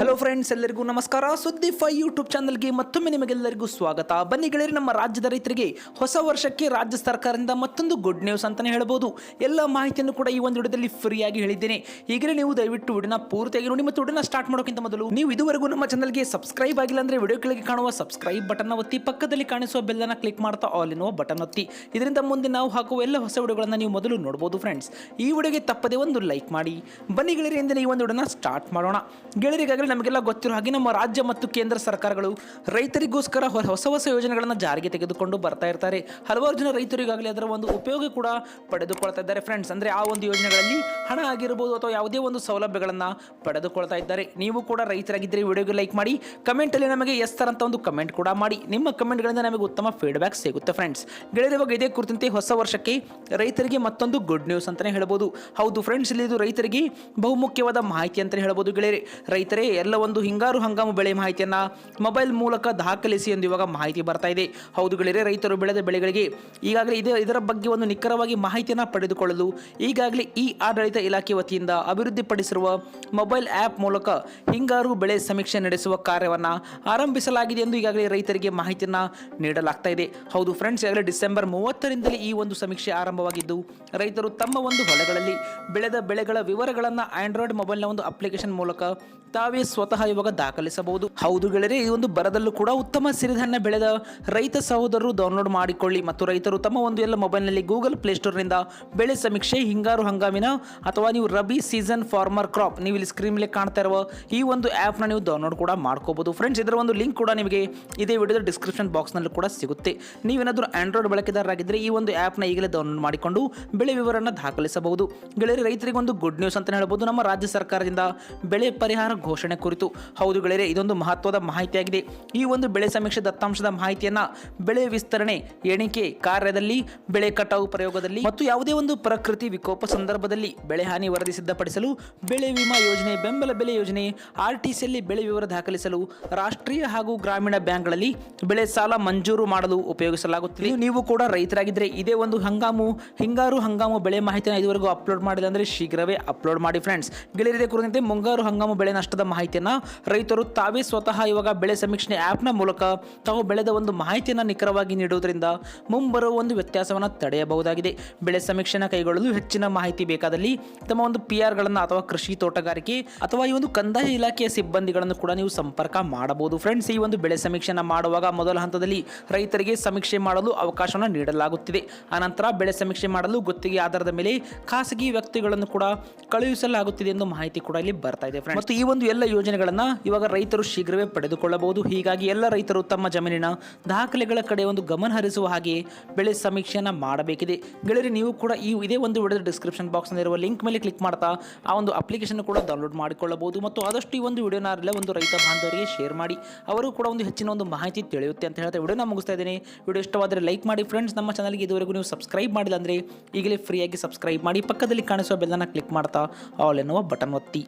Hello friends ಎಲ್ಲರಿಗೂ ನಮಸ್ಕಾರ. ಸುದ್ದಿ ಫೈ ಯೂಟ್ಯೂಬ್ ಚಾನಲ್ಗೆ ಮತ್ತೊಮ್ಮೆ ನಿಮಗೆಲ್ಲರಿಗೂ ಸ್ವಾಗತ. ಬನ್ನಿ ಗೆಳೆಯರು, ನಮ್ಮ ರಾಜ್ಯದ ರೈತರಿಗೆ ಹೊಸ ವರ್ಷಕ್ಕೆ ರಾಜ್ಯ ಸರ್ಕಾರದಿಂದ ಮತ್ತೊಂದು ಗುಡ್ ನ್ಯೂಸ್ ಅಂತಲೇ ಹೇಳ್ಬೋದು. ಎಲ್ಲ ಮಾಹಿತಿಯನ್ನು ಕೂಡ ಈ ಒಂದು ವಿಡಿಯೋದಲ್ಲಿ ಫ್ರೀಯಾಗಿ ಹೇಳಿದ್ದೇನೆ. ಈಗಲೇ ನೀವು ದಯವಿಟ್ಟು ವಿಡಿಯೋನ ಪೂರ್ತಿಯಾಗಿ ನೋಡಿ ಮತ್ತು ವಿಡಿಯೋನ ಸ್ಟಾರ್ಟ್ ಮಾಡೋಕ್ಕಿಂತ ಮೊದಲು ನೀವು ಇದುವರೆಗೂ ನಮ್ಮ ಚಾನಲ್ಗೆ ಸಬ್ಸ್ಕ್ರೈಬ್ ಆಗಿಲ್ಲ ಅಂದ್ರೆ ವಿಡಿಯೋ ಕೆಳಗೆ ಕಾಣುವ ಸಬ್ಸ್ಕ್ರೈಬ್ ಬಟನ್ ಒತ್ತಿ, ಪಕ್ಕದಲ್ಲಿ ಕಾಣಿಸುವ ಬೆಲ್ಲನ ಕ್ಲಿಕ್ ಮಾಡ್ತಾ ಆಲ್ ಎನ್ನುವ ಬಟನ್ ಒತ್ತಿ. ಇದರಿಂದ ಮುಂದೆ ನಾವು ಹಾಕುವ ಎಲ್ಲ ಹೊಸ ವಿಡಿಯೋಗಳನ್ನು ನೀವು ಮೊದಲು ನೋಡಬಹುದು ಫ್ರೆಂಡ್ಸ್ ಈ ವಿಡಿಯೋಗೆ ತಪ್ಪದೆ ಒಂದು ಲೈಕ್ ಮಾಡಿ. ಬನ್ನಿ ಗೆಳೆಯರಿಂದ ಈ ಒಂದು ವಿಡಿಯೋನ ಸ್ಟಾರ್ಟ್ ಮಾಡೋಣ. ಗೆಳೆಯರಿಗಾಗಲೇ ನಮಗೆಲ್ಲ ಗೊತ್ತಿರೋ ಹಾಗೆ ನಮ್ಮ ರಾಜ್ಯ ಮತ್ತು ಕೇಂದ್ರ ಸರ್ಕಾರಗಳು ರೈತರಿಗೋಸ್ಕರ ಹೊಸ ಹೊಸ ಯೋಜನೆಗಳನ್ನು ಜಾರಿಗೆ ತೆಗೆದುಕೊಂಡು ಬರ್ತಾ ಇರ್ತಾರೆ. ಹಲವಾರು ಜನ ರೈತರಿಗಾಗಲೇ ಅದರ ಒಂದು ಉಪಯೋಗ ಕೂಡ ಪಡೆದುಕೊಳ್ತಾ ಇದ್ದಾರೆ ಫ್ರೆಂಡ್ಸ್ ಅಂದರೆ ಆ ಒಂದು ಯೋಜನೆಗಳಲ್ಲಿ ಹಣ ಆಗಿರ್ಬೋದು ಅಥವಾ ಯಾವುದೇ ಒಂದು ಸೌಲಭ್ಯಗಳನ್ನು ಪಡೆದುಕೊಳ್ತಾ ಇದ್ದಾರೆ. ನೀವು ಕೂಡ ರೈತರಾಗಿದ್ದರೆ ವಿಡಿಯೋಗೆ ಲೈಕ್ ಮಾಡಿ ಕಮೆಂಟಲ್ಲಿ ನಮಗೆ ಎಸ್ ಥರ ಅಂತ ಒಂದು ಕಮೆಂಟ್ ಕೂಡ ಮಾಡಿ. ನಿಮ್ಮ ಕಮೆಂಟ್ಗಳಿಂದ ನಮಗೆ ಉತ್ತಮ ಫೀಡ್ಬ್ಯಾಕ್ ಸಿಗುತ್ತೆ ಫ್ರೆಂಡ್ಸ್ ಗೆಳೆಯರಿವಾಗ ಇದೇ ಕುರಿತಂತೆ ಹೊಸ ವರ್ಷಕ್ಕೆ ರೈತರಿಗೆ ಮತ್ತೊಂದು ಗುಡ್ ನ್ಯೂಸ್ ಅಂತಲೇ ಹೇಳ್ಬೋದು. ಹೌದು ಫ್ರೆಂಡ್ಸ್ ಇಲ್ಲಿ ಇದು ರೈತರಿಗೆ ಬಹುಮುಖ್ಯವಾದ ಮಾಹಿತಿ ಅಂತಲೇ ಹೇಳ್ಬೋದು ಗೆಳೆಯರೆ. ರೈತರೇ ಎಲ್ಲ ಒಂದು ಹಿಂಗಾರು ಹಂಗಾಮು ಬೆಳೆ ಮಾಹಿತಿಯನ್ನು ಮೊಬೈಲ್ ಮೂಲಕ ದಾಖಲಿಸಿ ಎಂದು ಇವಾಗ ಮಾಹಿತಿ ಬರ್ತಾ ಇದೆ. ಹೌದು ಗೆಳೆಯರೆ, ರೈತರು ಬೆಳೆದ ಬೆಳೆಗಳಿಗೆ ಈಗಾಗಲೇ ಇದೇ ಇದರ ಬಗ್ಗೆ ಒಂದು ನಿಖರವಾಗಿ ಮಾಹಿತಿಯನ್ನು ಪಡೆದುಕೊಳ್ಳಲು ಈಗಾಗಲೇ ಈ ಆಡಳಿತ ಇಲಾಖೆ ವತಿಯಿಂದ ಅಭಿವೃದ್ಧಿಪಡಿಸಿರುವ ಮೊಬೈಲ್ ಆ್ಯಪ್ ಮೂಲಕ ಹಿಂಗಾರು ಬೆಳೆ ಸಮೀಕ್ಷೆ ನಡೆಸುವ ಕಾರ್ಯವನ್ನು ಆರಂಭಿಸಲಾಗಿದೆ ಎಂದು ಈಗಾಗಲೇ ರೈತರಿಗೆ ಮಾಹಿತಿಯನ್ನು ನೀಡಲಾಗ್ತಾ ಇದೆ. ಹೌದು ಫ್ರೆಂಡ್ಸ್, ಈಗಾಗಲೇ ಡಿಸೆಂಬರ್ ಮೂವತ್ತರಿಂದಲೇ ಈ ಒಂದು ಸಮೀಕ್ಷೆ ಆರಂಭವಾಗಿದ್ದು, ರೈತರು ತಮ್ಮ ಒಂದು ಹೊಲಗಳಲ್ಲಿ ಬೆಳೆದ ಬೆಳೆಗಳ ವಿವರಗಳನ್ನು ಆಂಡ್ರಾಯ್ಡ್ ಮೊಬೈಲ್ನ ಒಂದು ಅಪ್ಲಿಕೇಶನ್ ಮೂಲಕ ತಾವೇ ಸ್ವತಃ ಇವಾಗ ದಾಖಲಿಸಬಹುದು. ಹೌದು ಗೆಳೆಯರೆ, ಈ ಒಂದು ಬರದಲ್ಲೂ ಕೂಡ ಉತ್ತಮ ಸಿರಿಧಾನ್ಯ ಬೆಳೆದ ರೈತ ಸಹೋದರರು ಡೌನ್ಲೋಡ್ ಮಾಡಿಕೊಳ್ಳಿ ಮತ್ತು ರೈತರು ತಮ್ಮ ಒಂದು ಎಲ್ಲ ಮೊಬೈಲ್ನಲ್ಲಿ ಗೂಗಲ್ ಪ್ಲೇಸ್ಟೋರ್ನಿಂದ ಬೆಳೆ ಸಮೀಕ್ಷೆ, ಹಿಂಗಾರು ಹಂಗಾಮಿನ ಅಥವಾ ನೀವು ರಬಿ ಸೀಸನ್ ಫಾರ್ಮರ್ ಕ್ರಾಪ್ ನೀವು ಇಲ್ಲಿ ಸ್ಕ್ರೀನ್ ಮೇಲೆ ಕಾಣ್ತಾ ಇರುವ ಈ ಒಂದು ಆ್ಯಪ್ನ ನೀವು ಡೌನ್ಲೋಡ್ ಕೂಡ ಮಾಡ್ಕೋಬಹುದು. ಫ್ರೆಂಡ್ಸ್ ಇದರ ಒಂದು ಲಿಂಕ್ ಕೂಡ ನಿಮಗೆ ಇದೇ ವಿಡಿಯೋದ ಡಿಸ್ಕ್ರಿಪ್ಷನ್ ಬಾಕ್ಸ್ನಲ್ಲಿ ಕೂಡ ಸಿಗುತ್ತೆ. ನೀವೇನಾದರೂ ಆಂಡ್ರಾಯ್ಡ್ ಬಳಕೆದಾರರಾಗಿದ್ದರೆ ಈ ಒಂದು ಆ್ಯಪ್ನ ಈಗಲೇ ಡೌನ್ಲೋಡ್ ಮಾಡಿಕೊಂಡು ಬೆಳೆ ವಿವರನ ದಾಖಲಿಸಬಹುದು. ಗೆಳೆಯರೆ, ರೈತರಿಗೆ ಒಂದು ಗುಡ್ ನ್ಯೂಸ್ ಅಂತ ಹೇಳ್ಬೋದು. ನಮ್ಮ ರಾಜ್ಯ ಸರ್ಕಾರದಿಂದ ಬೆಳೆ ಪರಿಹಾರ ಘೋಷಣೆ ಕುರಿತು. ಹೌದು ಗೆಳೆಯರೆ, ಇದೊಂದು ಮಹತ್ವದ ಮಾಹಿತಿಯಾಗಿದೆ. ಈ ಒಂದು ಬೆಳೆ ಸಮೀಕ್ಷೆ ದತ್ತಾಂಶದ ಮಾಹಿತಿಯನ್ನ ಬೆಳೆ ವಿಸ್ತರಣೆ, ಎಣಿಕೆ ಕಾರ್ಯದಲ್ಲಿ, ಬೆಳೆ ಕಟಾವು ಪ್ರಯೋಗದಲ್ಲಿ ಮತ್ತು ಯಾವುದೇ ಒಂದು ಪ್ರಕೃತಿ ವಿಕೋಪ ಸಂದರ್ಭದಲ್ಲಿ ಬೆಳೆ ಹಾನಿ ವರದಿ ಸಿದ್ಧಪಡಿಸಲು ಬೆಳೆ ವಿಮಾ ಯೋಜನೆ, ಬೆಂಬಲ ಬೆಲೆ ಯೋಜನೆ ಆರ್ಟಿಸಿಯಲ್ಲಿ ಬೆಳೆ ವಿವರ ದಾಖಲಿಸಲು ರಾಷ್ಟ್ರೀಯ ಹಾಗೂ ಗ್ರಾಮೀಣ ಬ್ಯಾಂಕ್ಗಳಲ್ಲಿ ಬೆಳೆ ಸಾಲ ಮಂಜೂರು ಮಾಡಲು ಉಪಯೋಗಿಸಲಾಗುತ್ತಿದೆ. ನೀವು ಕೂಡ ರೈತರಾಗಿದ್ದರೆ ಇದೇ ಒಂದು ಹಂಗಾಮು, ಹಿಂಗಾರು ಹಂಗಾಮು ಬೆಳೆ ಮಾಹಿತಿಯನ್ನು ಇದುವರೆಗೂ ಅಪ್ಲೋಡ್ ಮಾಡಿಲ್ಲ ಅಂದರೆ ಶೀಘ್ರವೇ ಅಪ್ಲೋಡ್ ಮಾಡಿ ಫ್ರೆಂಡ್ಸ್ ಗೆಳೆಯರಿದೆ ಕುರಿತಂತೆ ಮುಂಗಾರು ಹಂಗಾಮು ಬೆಳೆ ನಷ್ಟದ ಮಾಹಿತಿಯನ್ನು ರೈತರು ತಾವೇ ಸ್ವತಃ ಇವಾಗ ಬೆಳೆ ಸಮೀಕ್ಷೆ ಆ್ಯಪ್ನ ಮೂಲಕ ತಾವು ಬೆಳೆದ ಒಂದು ಮಾಹಿತಿಯನ್ನು ನಿಖರವಾಗಿ ನೀಡುವುದರಿಂದ ಮುಂಬರುವ ಒಂದು ವ್ಯತ್ಯಾಸವನ್ನು ತಡೆಯಬಹುದಾಗಿದೆ. ಬೆಳೆ ಸಮೀಕ್ಷೆನ ಕೈಗೊಳ್ಳಲು ಹೆಚ್ಚಿನ ಮಾಹಿತಿ ಬೇಕಾದಲ್ಲಿ ತಮ್ಮ ಒಂದು ಪಿ ಆರ್ಗಳನ್ನು ಅಥವಾ ಕೃಷಿ ತೋಟಗಾರಿಕೆ ಅಥವಾ ಈ ಒಂದು ಕಂದಾಯ ಇಲಾಖೆಯ ಸಿಬ್ಬಂದಿಗಳನ್ನು ಕೂಡ ನೀವು ಸಂಪರ್ಕ ಮಾಡಬಹುದು. ಫ್ರೆಂಡ್ಸ್, ಈ ಒಂದು ಬೆಳೆ ಸಮೀಕ್ಷೆನ ಮಾಡುವಾಗ ಮೊದಲ ಹಂತದಲ್ಲಿ ರೈತರಿಗೆ ಸಮೀಕ್ಷೆ ಮಾಡಲು ಅವಕಾಶವನ್ನು ನೀಡಲಾಗುತ್ತಿದೆ. ಆನಂತರ ಬೆಳೆ ಸಮೀಕ್ಷೆ ಮಾಡಲು ಗುತ್ತಿಗೆ ಆಧಾರದ ಮೇಲೆ ಖಾಸಗಿ ವ್ಯಕ್ತಿಗಳನ್ನು ಕೂಡ ಕಳುಹಿಸಲಾಗುತ್ತಿದೆ ಎಂದು ಮಾಹಿತಿ ಕೂಡ ಇಲ್ಲಿ ಬರ್ತಾ ಇದೆ. ಫ್ರೆಂಡ್ಸ್, ಮತ್ತು ಈ ಒಂದು ಎಲ್ಲ ಯೋಜನೆಗಳನ್ನು ಇವಾಗ ರೈತರು ಶೀಘ್ರವೇ ಪಡೆದುಕೊಳ್ಳಬಹುದು. ಹೀಗಾಗಿ ಎಲ್ಲ ರೈತರು ತಮ್ಮ ಜಮೀನಿನ ದಾಖಲೆಗಳ ಕಡೆ ಒಂದು ಗಮನ ಹರಿಸುವ ಹಾಗೆ ಬೆಳೆ ಸಮೀಕ್ಷೆಯನ್ನು ಮಾಡಬೇಕಿದೆ. ಗೆಳೆಯರಿ, ನೀವು ಕೂಡ ಈ ಇದೇ ಒಂದು ವಿಡಿಯೋದ ಡಿಸ್ಕ್ರಿಪ್ಷನ್ ಬಾಕ್ಸ್ನಲ್ಲಿರುವ ಲಿಂಕ್ ಮೇಲೆ ಕ್ಲಿಕ್ ಮಾಡ್ತಾ ಆ ಒಂದು ಅಪ್ಲಿಕೇಶನ್ ಕೂಡ ಡೌನ್ಲೋಡ್ ಮಾಡಿಕೊಳ್ಳಬಹುದು ಮತ್ತು ಆದಷ್ಟು ಈ ಒಂದು ವಿಡಿಯೋನ ಒಂದು ರೈತ ಬಾಂಧವರಿಗೆ ಶೇರ್ ಮಾಡಿ. ಅವರು ಕೂಡ ಒಂದು ಹೆಚ್ಚಿನ ಒಂದು ಮಾಹಿತಿ ತಿಳಿಯುತ್ತೆ ಅಂತ ಹೇಳ್ತಾ ವಿಡಿಯೋನ ಮುಗಿಸ್ತಾ ಇದ್ದೀನಿ. ವಿಡಿಯೋ ಇಷ್ಟವಾದರೆ ಲೈಕ್ ಮಾಡಿ ಫ್ರೆಂಡ್ಸ್ ನಮ್ಮ ಚಾನಲ್ಗೆ ಇದುವರೆಗೂ ನೀವು ಸಬ್ಸ್ಕ್ರೈಬ್ ಮಾಡಿಲ್ಲ ಅಂದರೆ ಈಗಲೇ ಫ್ರೀಯಾಗಿ ಸಬ್ಸ್ಕ್ರೈಬ್ ಮಾಡಿ. ಪಕ್ಕದಲ್ಲಿ ಕಾಣಿಸುವ ಬೆಲ್ಲನ್ನು ಕ್ಲಿಕ್ ಮಾಡ್ತಾ ಆಲ್ ಎನ್ನುವ ಬಟನ್ ಒತ್ತಿ.